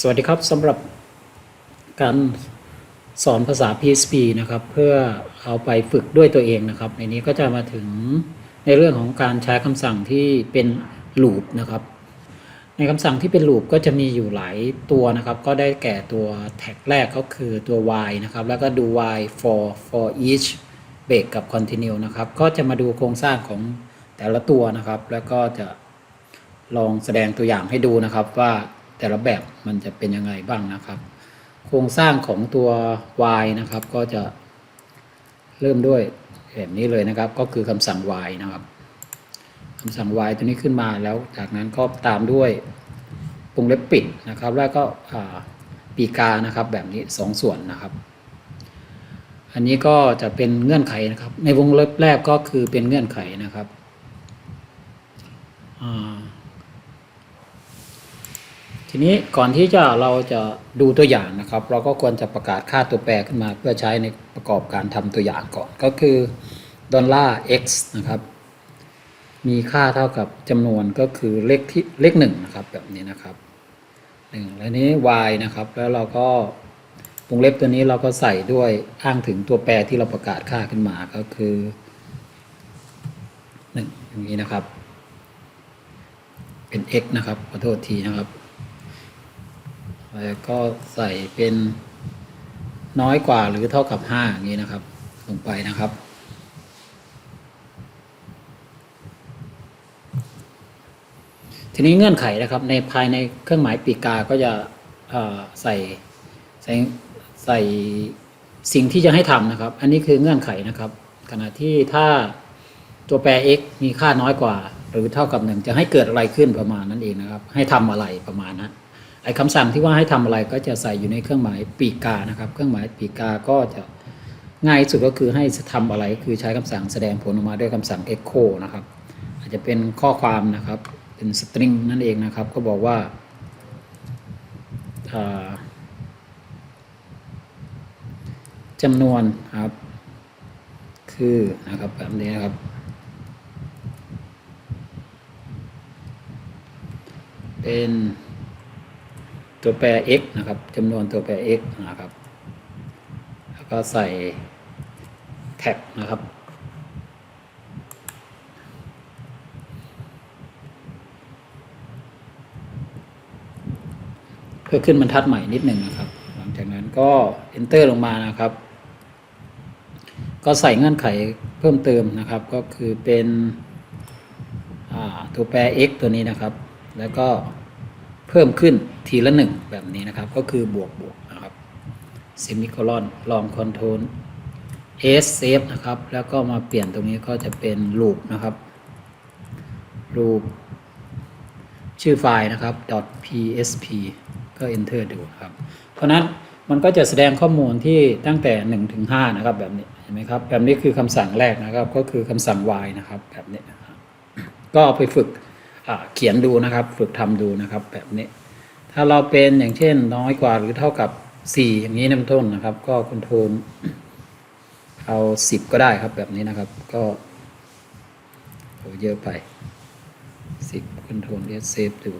สวัสดีครับสำหรับการสอนภาษา PHP นะครับ เพื่อเอาไปฝึกด้วยตัวเองนะครับ ในนี้ก็จะมาถึงในเรื่องของการใช้คำสั่งที่เป็น loop นะครับ ในคำสั่งที่เป็น loop ก็จะมีอยู่หลายตัวนะครับ ก็ได้แก่ตัวแท็กแรกก็คือตัว while นะครับ แล้วก็ดู while for for each break กับ continue นะครับ ก็จะมาดูโครงสร้างของแต่ละตัวนะครับ แล้วก็จะลองแสดงตัวอย่างให้ดูนะครับว่า แต่ละแบบมันจะเป็นยังไงบ้างนะครับ โครงสร้างของตัว y นะครับ ก็จะเริ่มด้วยแบบนี้เลยนะครับ ก็คือคำสั่ง y นะครับคำสั่ง y ตัวนี้ขึ้นมาแล้ว จากนั้นก็ตามด้วยวงเล็บปิดนะครับ แล้วก็ปีกานะครับแบบนี้สองส่วนนะครับ อันนี้ก็จะเป็นเงื่อนไขนะครับ ในวงเล็บแรกก็คือเป็นเงื่อนไขนะครับอ่า ทีนี้ก่อนที่จะเราจะดูตัวอย่างนะครับ เราก็ควรจะประกาศค่าตัวแปรขึ้นมา เพื่อใช้ในประกอบการทำตัวอย่างก่อน ก็คือดอลลาร์ x นะครับ มีค่าเท่ากับจำนวนก็คือเลขที่เลขหนึ่งนะครับแบบนี้นะครับหนึ่งแล้วนี้ y นะครับ แล้วเราก็วงเล็บตัวนี้เราก็ใส่ด้วยอ้างถึงตัวแปรที่เราประกาศค่าขึ้นมาก็คือหนึ่งอย่างนี้นะครับ เป็น x นะครับขอโทษทีนะครับ แล้วก็ใส่เป็นน้อยกว่าหรือเท่ากับ5อย่างนี้นะครับ ลงไปนะครับ ทีนี้เงื่อนไขนะครับ ในภายในเครื่องหมายปีกาก็จะใส่ใส่ใส่สิ่งที่จะให้ทำนะครับ อันนี้คือเงื่อนไขนะครับ ขณะที่ถ้าตัวแปร x มีค่าน้อยกว่า หรือเท่ากับหนึ่งจะให้เกิดอะไรขึ้นประมาณนั้นเองนะครับ ให้ทำอะไรประมาณนั้น ไอ้คำสั่งที่ว่าให้ทำอะไรก็จะใส่อยู่ในเครื่องหมายปีกานะครับ เครื่องหมายปีกาก็จะง่ายสุดก็คือให้ทำอะไรคือใช้คำสั่งแสดงผลออกมาด้วยคำสั่ง echo นะครับ อาจจะเป็นข้อความนะครับ เป็นสตริงนั่นเองนะครับ ก็บอกว่าอ่าจำนวนครับ คือนะครับแบบนี้นะครับเป็น ตัวแปร x นะครับจำนวนตัวแปร x นะครับ แล้วก็ใส่แท็กนะครับ เพื่อขึ้นบรรทัดใหม่นิดหนึ่งนะครับ หลังจากนั้นก็ enter ลงมานะครับ ก็ใส่เงื่อนไขเพิ่มเติมนะครับ ก็คือเป็นตัวแปร x ตัวนี้นะครับ แล้วก็เพิ่มขึ้น ทีละหนึ่งแบบนี้นะครับ ก็คือบวกบวกนะครับเซมิโคลอนลองคอนโทรล S save นะครับ แล้วก็มาเปลี่ยนตรงนี้ก็จะเป็นลูปนะครับลูปชื่อไฟล์นะครับ .php ก็ enter ดูครับ เพราะนั้นมันก็จะแสดงข้อมูลที่ตั้งแต่ 1 ถึง 5 นะครับ แบบนี้เห็นไหมครับ แบบนี้คือคำสั่งแรกนะครับ ก็คือคำสั่ง y นะครับ แบบนี้ก็ไปฝึกเขียนดูนะครับ ฝึกทำดูนะครับ แบบนี้ ถ้าเราเป็นอย่างเช่นน้อยกว่าหรือเท่ากับสี่อย่างนี้น้ำต้นนะครับ ก็คอนโทรลเอาสิบก็ได้ครับแบบนี้นะครับ ก็โอ้เยอะไปสิบคอนโทรล S save ดู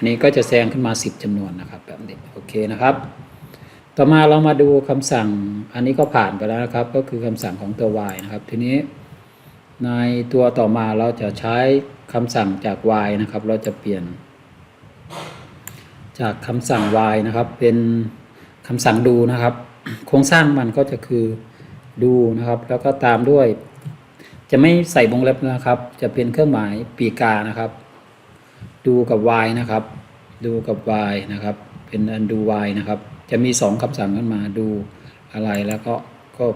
อันนี้ก็จะแซงขึ้นมา 10จำนวนนะครับ แบบนี้โอเคนะครับ ต่อมาเรามาดูคำสั่งอันนี้ก็ผ่านไปแล้วนะครับ ก็คือคำสั่งของตัว y นะครับ ทีนี้ในตัวต่อมาเราจะใช้คำสั่งจาก y นะครับ เราจะเปลี่ยน จากคำสั่ง y นะครับ เป็นคำสั่งดูนะครับ โครงสร้างมันก็จะคือดูนะครับ แล้วก็ตามด้วย จะไม่ใส่วงเล็บนะครับ จะเป็นเครื่องหมายปีกานะครับ ดูกับ y นะครับ ดูกับ y นะครับ เป็นอันดู y นะครับ จะมีสองคำสั่งขึ้นมาดูอะไรแล้วก็ก็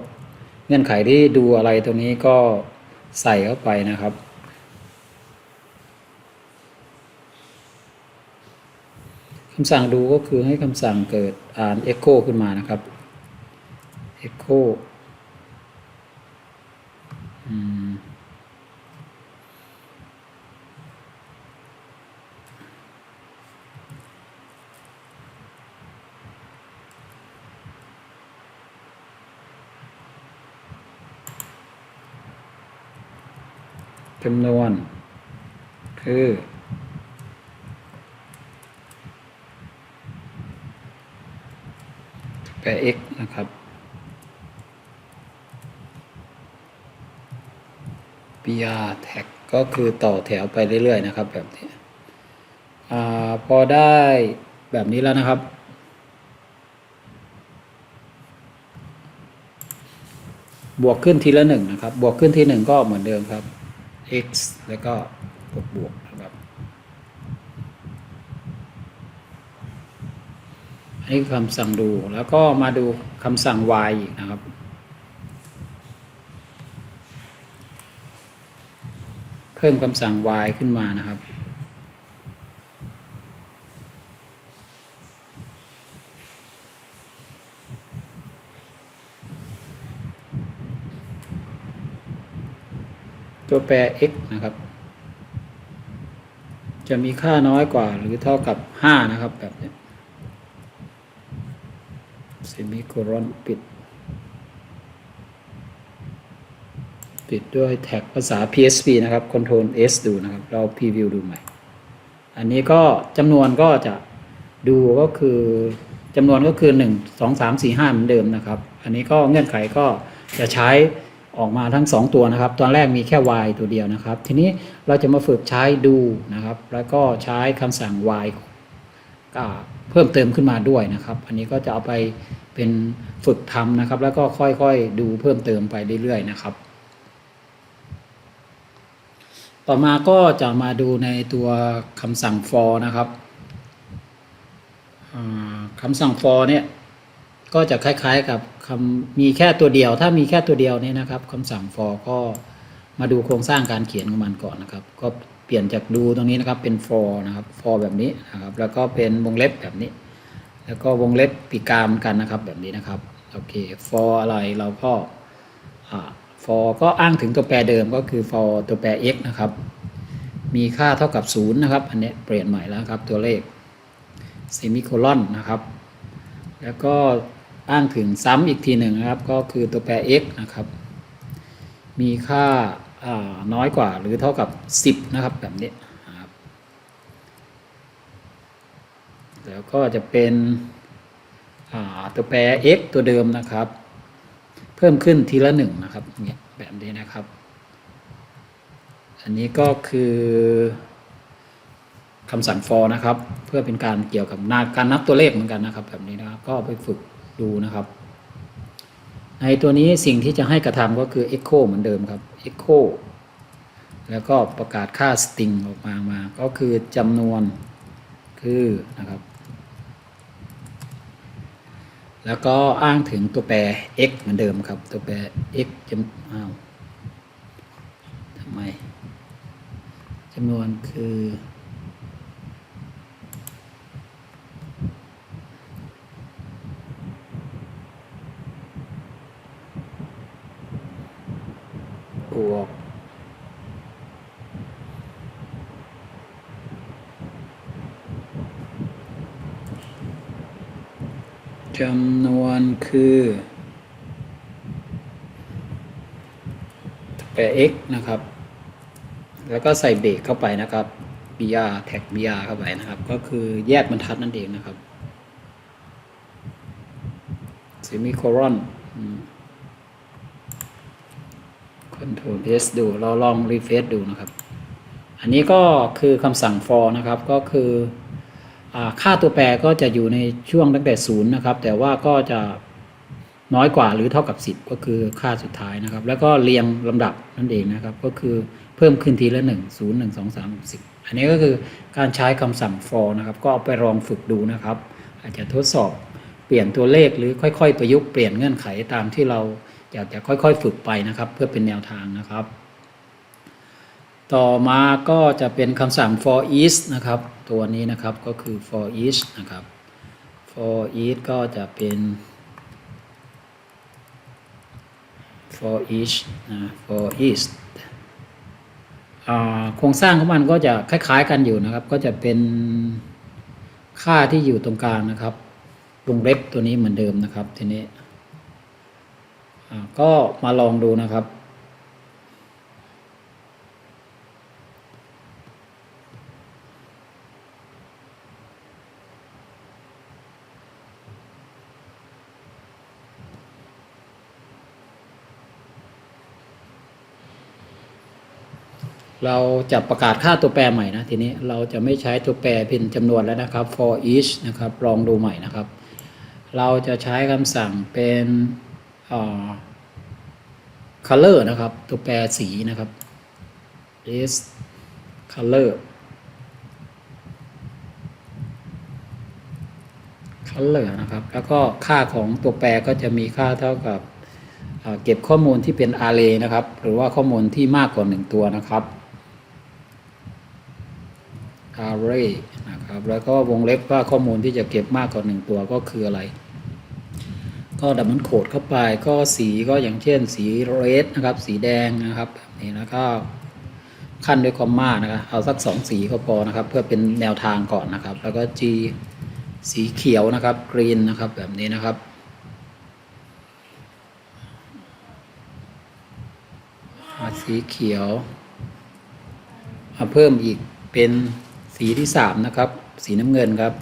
เงื่อนไขที่ดูอะไรตรงนี้ก็ใส่เข้าไปนะครับ คำสั่งดูก็คือให้คำสั่งเกิดอ่าน echo ขึ้นมานะครับ echo จำนวน คือ แปร x นะครับ br tag ก็คือต่อแถวไปเรื่อย ๆ นะครับ แบบนี้อพอได้แบบนี้แล้วนะครับ บวกขึ้นทีละหนึ่งนะครับ บวกขึ้นทีหนึ่งก็เหมือนเดิมครับ x แล้วก็บวกบวกนะครับอันนี้คือคำสั่งดูแล้วก็มาดูคำสั่ง y อีกนะครับ เพิ่มคำสั่ง y ขึ้นมานะครับ ตัวแปร x นะครับ จะมีค่าน้อยกว่าหรือเท่ากับ 5 นะครับ แบบนี้เซมิโครอนปิด ปิดด้วยแท็กภาษา PHP นะครับ Ctrl S ดูนะครับ เรา Preview ดูใหม่ อันนี้ก็จำนวนก็จะดูก็คือจำนวนก็คือ 1 2 3 4 5 เหมือนเดิมนะครับ อันนี้ก็เงื่อนไขก็จะใช้ ออกมาทั้ง 2 ตัวนะครับ ตอนแรกมีแค่ y ตัวเดียวนะครับ ทีนี้เราจะมาฝึกใช้ดูนะครับ แล้วก็ใช้คำสั่ง y เพิ่มเติมขึ้นมาด้วยนะครับ อันนี้ก็จะเอาไปเป็นฝึกทำนะครับ แล้วก็ค่อยๆดูเพิ่มเติมไปเรื่อยๆนะครับ ต่อมาก็จะมาดูในตัวคำสั่ง for นะครับอ่าคำสั่ง for เนี่ยก็จะคล้ายๆกับ คำมีแค่ตัวเดียว ถ้ามีแค่ตัวเดียวเนี่ยนะครับคำสั่ง for ก็มาดูโครงสร้างการเขียนของมันก่อนนะครับ ก็เปลี่ยนจากดูตรงนี้นะครับเป็น for นะครับ for แบบนี้นะครับ แล้วก็เป็นวงเล็บแบบนี้ แล้วก็วงเล็บปีกามกันนะครับแบบนี้นะครับโอเค for อะไรเราก็อ่า for ก็อ้างถึงตัวแปรเดิมก็คือ for ตัวแปร x นะครับ มีค่าเท่ากับ 0 นะครับ อันนี้เปลี่ยนใหม่แล้วครับตัวเลขเซมิโคลอนนะครับ แล้วก็ อ้างถึงซ้ำอีกทีหนึ่งนะครับ ก็คือตัวแปร x นะครับ มีค่าน้อยกว่าหรือเท่ากับ 10 นะครับแบบนี้ครับแล้วก็จะเป็นตัวแปร x ตัวเดิมนะครับ เพิ่มขึ้นทีละหนึ่งนะครับเนี่ยแบบนี้นะครับ อันนี้ก็คือคำสั่ง for นะครับ เพื่อเป็นการเกี่ยวกับนาการนับตัวเลขเหมือนกันนะครับ แบบนี้นะครับก็ไปฝึก ดูนะครับ ในตัวนี้สิ่งที่จะให้กระทำก็คือ echo เหมือนเดิมครับ echo แล้วก็ประกาศค่า string ออกมามา ก็คือจำนวนคือนะครับ แล้วก็อ้างถึงตัวแปร x เหมือนเดิมครับ ตัวแปร x จำอ้าวทำไมจำนวนคือ บวกจำนวนคือ แปร x นะครับ แล้วก็ใส่เบรกเข้าไปนะครับ br แท็ก br เข้าไปนะครับ ก็คือแยกบรรทัดนั่นเองนะครับ semicolon อืม Ctrl S ดู เราลอง refresh ดูนะครับ อันนี้ก็คือคำสั่ง for นะครับ ก็คืออค่าตัวแปรก็จะอยู่ในช่วงตั้งแต่0นะครับ แต่ว่าก็จะน้อยกว่าหรือเท่ากับ 10 ก็คือค่าสุดท้ายนะครับ แล้วก็เรียงลำดับนั่นเองนะครับ ก็คือเพิ่มขึ้นทีละ 1 0 1 2 3 10 อันนี้ก็คือการใช้คำสั่ง for นะครับ ก็เอาไปลองฝึกดูนะครับ อาจจะทดสอบเปลี่ยนตัวเลขหรือค่อย ๆ ประยุกต์เปลี่ยนเงื่อนไขตามที่เรา อยากจะค่อยๆฝึกไปนะครับ เพื่อเป็นแนวทางนะครับ ต่อมาก็จะเป็นคำสั่ง for each นะครับ ตัวนี้นะครับก็คือ for each นะครับ for each ก็จะเป็น for each นะ for each โครงสร้างของมันก็จะคล้าย ๆ กันอยู่นะครับ ก็จะเป็นค่าที่อยู่ตรงกลางนะครับวงเล็บตัวนี้เหมือนเดิมนะครับทีนี้ ก็มาลองดูนะครับ เราจะประกาศค่าตัวแปรใหม่นะ ทีนี้เราจะไม่ใช้ตัวแปรเป็นจำนวนแล้วนะครับ for each นะครับ ลองดูใหม่นะครับ เราจะใช้คำสั่งเป็น color นะครับ ตัวแปรสีนะครับ is color color นะครับ แล้วก็ค่าของตัวแปรก็จะมีค่าเท่ากับเก็บข้อมูลที่เป็น array นะครับ หรือว่าข้อมูลที่มากกว่า 1 ตัวนะครับ array นะครับ แล้วก็วงเล็บว่าข้อมูลที่จะเก็บมากกว่า 1 ตัวก็คืออะไร ก็ดับมันโคดเข้าไปก็สีก็อย่างเช่นสีเรดนะครับ สีแดงนะครับแบบนี้แล้วก็ขั้นด้วยคอมมานะครับเอาสักสองสีก็พอนะครับ เพื่อเป็นแนวทางก่อนนะครับ แล้วก็ G สีเขียวนะครับกรีนนะครับแบบนี้นะครับสีเขียวมาเพิ่มอีกเป็นสีที่สามนะครับ สีน้ำเงินครับ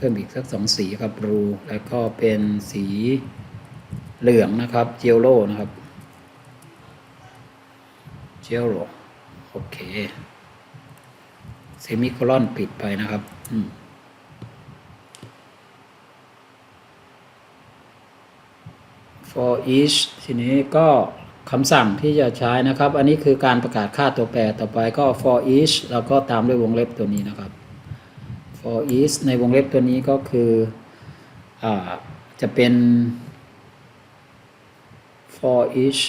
พิ่มอีกสักสองสีครับรูแล้วก็เป็นสีเหลืองนะครับเจลโลนะครับเจลโลโอเคเซมิโคลอนปิดไปนะครับอืม for each ทีนี้ก็คำสั่งที่จะใช้นะครับ อันนี้คือการประกาศค่าตัวแปรต่อไปก็ for each แล้วก็ตามด้วยวงเล็บตัวนี้นะครับ for each ในวงเล็บตัวนี้ก็คืออจะเป็น for each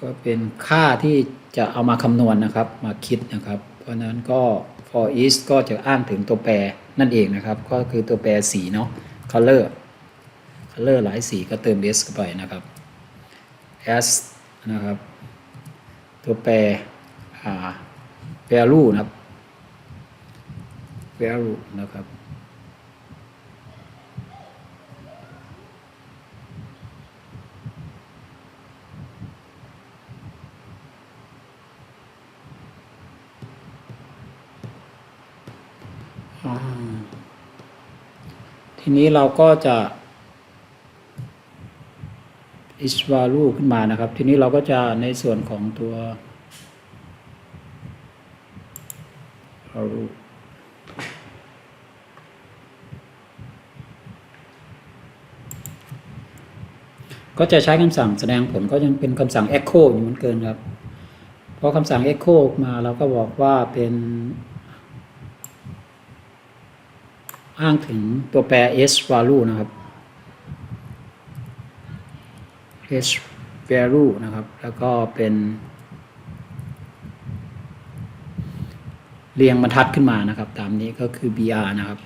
ก็เป็นค่าที่จะเอามาคำนวณนะครับ มาคิดนะครับ เพราะนั้นก็ for each ก็จะอ้างถึงตัวแปรนั่นเองนะครับ ก็คือตัวแปรสีเนาะ color color หลายสีก็เติม s เข้าไปนะครับ s นะครับ ตัวแปร value นะครับ value นะครับ ทีนี้เราก็จะ is value ขึ้นมานะครับ ทีนี้เราก็จะในส่วนของตัว value ก็จะใช้คำสั่งแสดงผลก็ยังเป็นคำสั่ง echo อยู่เหมือนเกินครับ เพราะคำสั่ง echo มาเราก็บอกว่าเป็น อ้างถึงตัวแปร s value นะครับ s value นะครับ แล้วก็เป็น เรียงบรรทัดขึ้นมานะครับ ตามนี้ก็คือ br นะครับ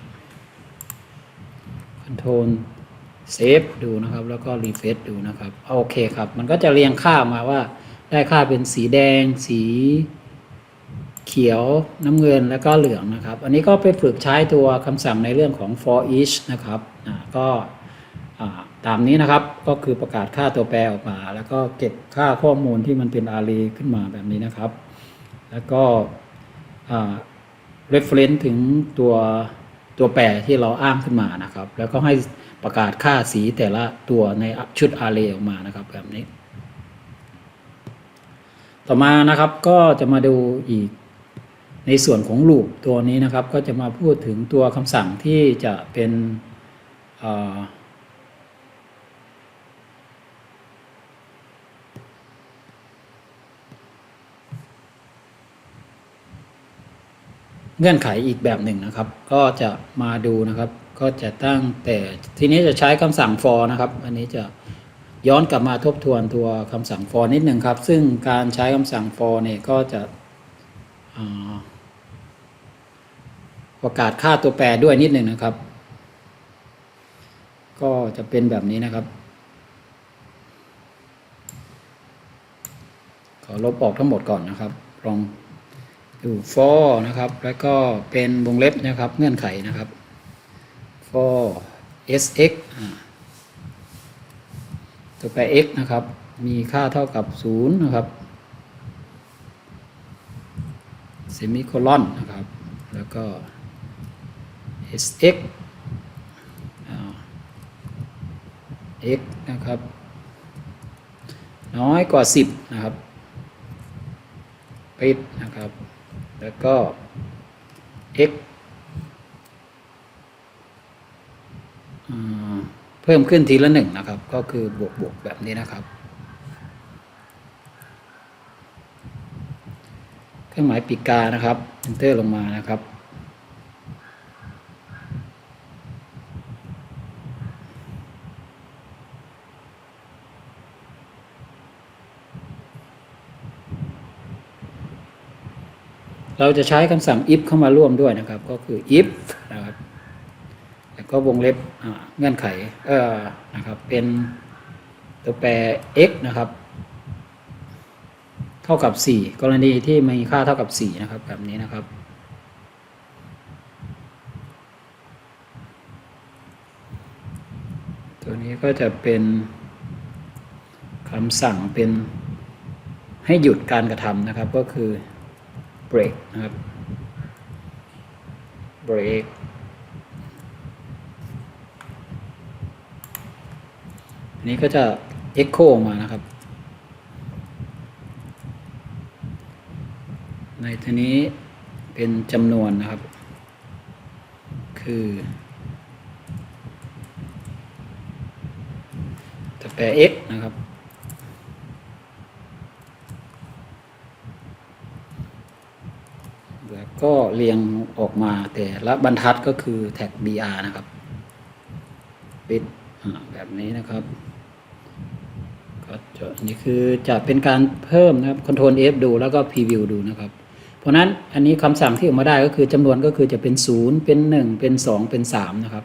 control save ดูนะครับ แล้วก็ refresh ดูนะครับ โอเคครับ มันก็จะเรียงค่ามาว่า ได้ค่าเป็นสีแดง สีเขียวน้ำเงินแล้วก็เหลืองนะครับ อันนี้ก็ไปฝึกใช้ตัวคำสั่งในเรื่องของ for each นะครับอ่าก็อ่าตามนี้นะครับก็คือประกาศค่าตัวแปรออกมา แล้วก็เก็บค่าข้อมูลที่มันเป็น array ขึ้นมาแบบนี้นะครับ แล้วก็อ่า reference ถึงตัวตัวแปรที่เราอ้างขึ้นมานะครับ แล้วก็ให้ ประกาศค่าสีแต่ละตัวในชุด array ออกมานะครับแบบนี้ ต่อมานะครับก็จะมาดูอีกในส่วนของลูปตัวนี้นะครับ ก็จะมาพูดถึงตัวคำสั่งที่จะเป็นเงื่อนไขอีกแบบหนึ่งนะครับ ก็จะมาดูนะครับ ก็จะตั้งแต่ทีนี้จะใช้คำสั่ง for นะครับ อันนี้จะย้อนกลับมาทบทวนตัวคำสั่ง for นิดหนึ่งครับ ซึ่งการใช้คำสั่ง for เนี่ยก็จะประกาศค่าตัวแปรด้วยนิดหนึ่งนะครับ ก็จะเป็นแบบนี้นะครับ ขอลบออกทั้งหมดก่อนนะครับ ลองดู for นะครับ แล้วก็เป็นวงเล็บนะครับ เงื่อนไขนะครับ for sx ตัวแปร x นะครับ มีค่าเท่ากับ 0 นะครับเซมิโคลอนนะครับ แล้วก็ sx x นะครับ น้อยกว่า 10 นะครับ ปิดนะครับ แล้วก็ x อ่า เพิ่มขึ้นทีละหนึ่งนะครับ ก็คือบวกบวกแบบนี้นะครับ เครื่องหมายปีกานะครับ enter ลงมานะครับเราจะใช้คำสั่ง if เข้ามาร่วมด้วยนะครับ ก็คือ if นะครับ ก็วงเล็บเงื่อนไขเออนะครับ เป็นตัวแปร x นะครับ เท่ากับ 4 กรณีที่มีค่าเท่ากับ 4 นะครับ แบบนี้นะครับ ตัวนี้ก็จะเป็นคำสั่งเป็นให้หยุดการกระทำนะครับก็คือ break นะครับ break อั นี้ก็จะ echo ออกมานะครับ ในทีนี้เป็นจำนวนนะครับ คือจะแปล x นะครับ แล้วก็เรียงออกมาแต่ละบรรทัดก็คือแท็ก br นะครับ ปิดแบบนี้นะครับ อันนี้คือจะเป็นการเพิ่มนะครับ Ctrl F ดูแล้วก็ Preview ดูนะครับ เพราะนั้นอันนี้คำสั่งที่ออกมาได้ก็คือจำนวนก็คือจะเป็น 0 เป็น 1 เป็น 2 เป็น 3 นะครับ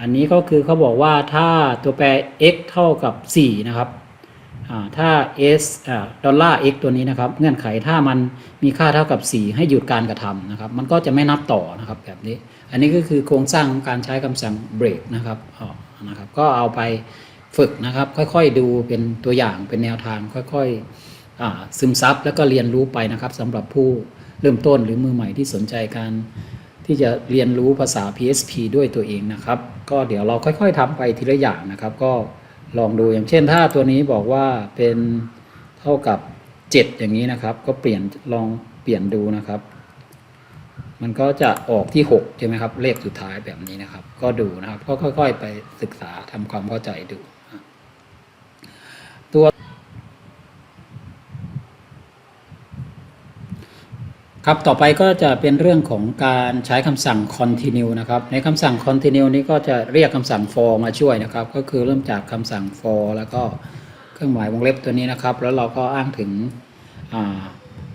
อันนี้ก็คือเขาบอกว่าถ้าตัวแปร x เท่ากับ 4 นะครับถ้า s อ่าดอลลาร์ x ตัวนี้นะครับ เงื่อนไขถ้ามันมีค่าเท่ากับ 4 ให้หยุดการกระทำนะครับ มันก็จะไม่นับต่อนะครับแบบนี้ อันนี้ก็คือโครงสร้างของการใช้คำสั่ง break นะครับนะครับ ก็เอาไป ฝึกนะครับ ค่อยๆดูเป็นตัวอย่างเป็นแนวทางค่อยๆซึมซับแล้วก็เรียนรู้ไปนะครับสำหรับผู้เริ่มต้นหรือมือใหม่ที่สนใจการที่จะเรียนรู้ภาษา PHP ด้วยตัวเองนะครับ ก็เดี๋ยวเราค่อย ๆทำไปทีละอย่างนะครับ ก็ลองดูอย่างเช่น ถ้าตัวนี้บอกว่าเป็นเท่ากับ 7 อย่างนี้นะครับ ก็เปลี่ยนลองเปลี่ยนดูนะครับ มันก็จะออกที่ 6 ใช่ไหมครับ เลขสุดท้ายแบบนี้นะครับ ก็ดูนะครับ ก็ค่อย ๆ ไปศึกษาทำความเข้าใจดู ตัว ครับ ต่อไปก็จะเป็นเรื่องของการใช้คำสั่ง continue นะครับ ในคำสั่ง continue นี้ก็จะเรียกคำสั่ง for มาช่วยนะครับ ก็คือเริ่มจากคำสั่ง for แล้วก็เครื่องหมายวงเล็บตัวนี้นะครับ แล้วเราก็อ้างถึง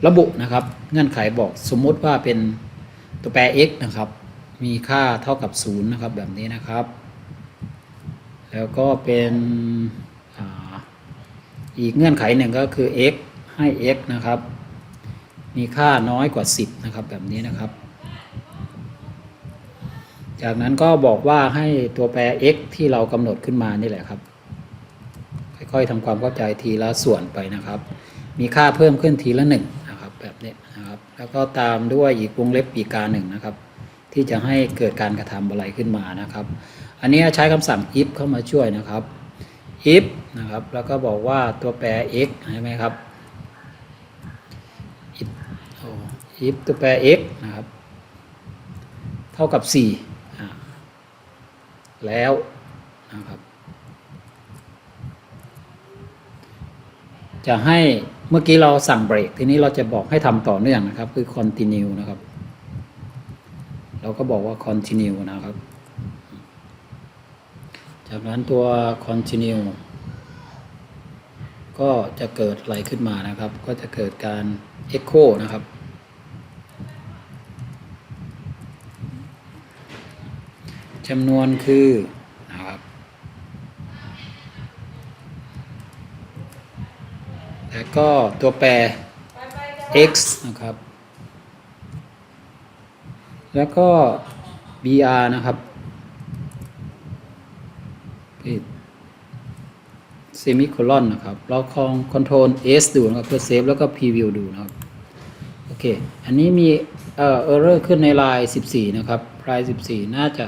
ระบุนะครับ เงื่อนไขบอกสมมุติว่าเป็นตัวแปร x นะครับ มีค่าเท่ากับ 0 นะครับ แบบนี้นะครับ แล้วก็เป็นออีกเงื่อนไขหนึ่งก็คือ x ให้ x นะครับ มีค่าน้อยกว่า 10 นะครับ แบบนี้นะครับ จากนั้นก็บอกว่าให้ตัวแปร x ที่เรากำหนดขึ้นมานี่แหละครับ ค่อยๆทำความเข้าใจทีละส่วนไปนะครับ มีค่าเพิ่มขึ้นทีละหนึ่งนะครับแบบนี้นะครับ แล้วก็ตามด้วยอีกวงเล็บปีกาหนึ่งนะครับ ที่จะให้เกิดการกระทำอะไรขึ้นมานะครับ อันนี้ใช้คำสั่ง if เข้ามาช่วยนะครับ if นะครับ แล้วก็บอกว่าตัวแปร x ใช่ไหมครับ if โอ้ if ตัวแปร x นะครับ เท่ากับ4อ่าแล้วนะครับจะให้เมื่อกี้เราสั่งเบรกทีนี้เราจะบอกให้ทำต่อเนื่องนะครับ คือ continue นะครับ เราก็บอกว่า continue นะครับ จากนั้นตัว continue ก็จะเกิดอะไรขึ้นมานะครับ ก็จะเกิดการ echo นะครับ จำนวนคือนะครับแล้วก็ตัวแปร x นะครับ แล้วก็ br นะครับปิดเซมิโคลอนนะครับ เราคอง Ctrl S ดูนะครับเพื่อเซฟแล้วก็ Preview ดูนะครับ โอเค อันนี้มีเอ่อ error ขึ้นในลาย 14 นะครับลาย 14 น่าจะ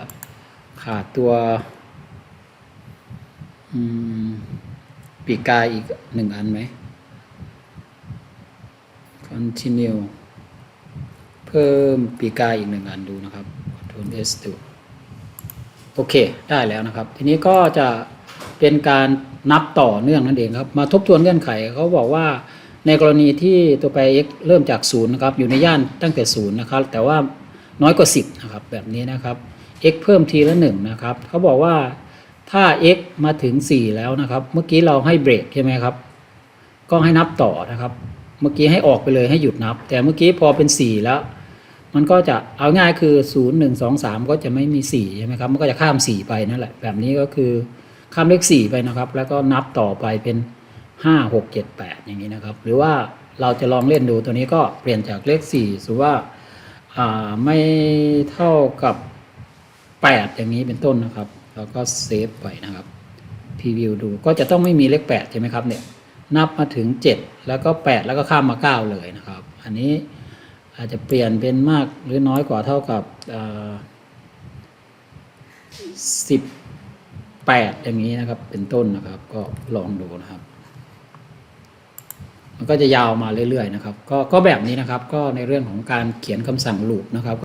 ขาดตัวปีกกายอีกหนึ่งอันไหม continue เพิ่มปีกาอีกหนึ่งอันดูนะครับ Ctrl S ดูโอเค ได้แล้วนะครับ ทีนี้ก็จะเป็นการนับต่อเนื่องนั่นเองครับ มาทบทวนเงื่อนไขเขาบอกว่าในกรณีที่ตัวแป x เริ่มจากศูนย์นะครับ อยู่ในย่านตั้งแต่ศูนย์นะครับ แต่ว่าน้อยกว่า 10 นะครับ แบบนี้นะครับ x เพิ่มทีละหนึ่งนะครับเขาบอกว่าถ้า x มาถึง 4 แล้วนะครับ เมื่อกี้เราให้เบรกใช่ไหมครับ ก็ให้นับต่อนะครับ เมื่อกี้ให้ออกไปเลยให้หยุดนับ แต่เมื่อกี้พอเป็น 4 แล้ว มันก็จะเอาง่ายคือ 0 1 2 3 ก็จะไม่มี 4 ใช่ไหมครับ มันก็จะข้าม 4 ไปนั่นแหละ แบบนี้ก็คือข้ามเลข 4 ไปนะครับ แล้วก็นับต่อไปเป็น 5 6 7 8 อย่างนี้นะครับ หรือว่าเราจะลองเล่นดูตัวนี้ก็เปลี่ยนจากเลข4สมมติว่าอ่าไม่เท่ากับ 8 อย่างนี้เป็นต้นนะครับ แล้วก็เซฟไปนะครับพรีวิวดูก็จะต้องไม่มีเลข8ใช่ไหมครับเนี่ยนับมาถึง 7 แล้วก็ 8 แล้วก็ข้ามมา 9 เลยนะครับ อันนี้อาจจะเปลี่ยนเป็นมากหรือน้อยกว่าเท่ากับสิบแปดอย่างนี้นะครับ เป็นต้นนะครับ ก็ลองดูนะครับ มันก็จะยาวมาเรื่อยๆนะครับ ก็ก็แบบนี้นะครับ ก็ในเรื่องของการเขียนคำสั่ง loop นะครับ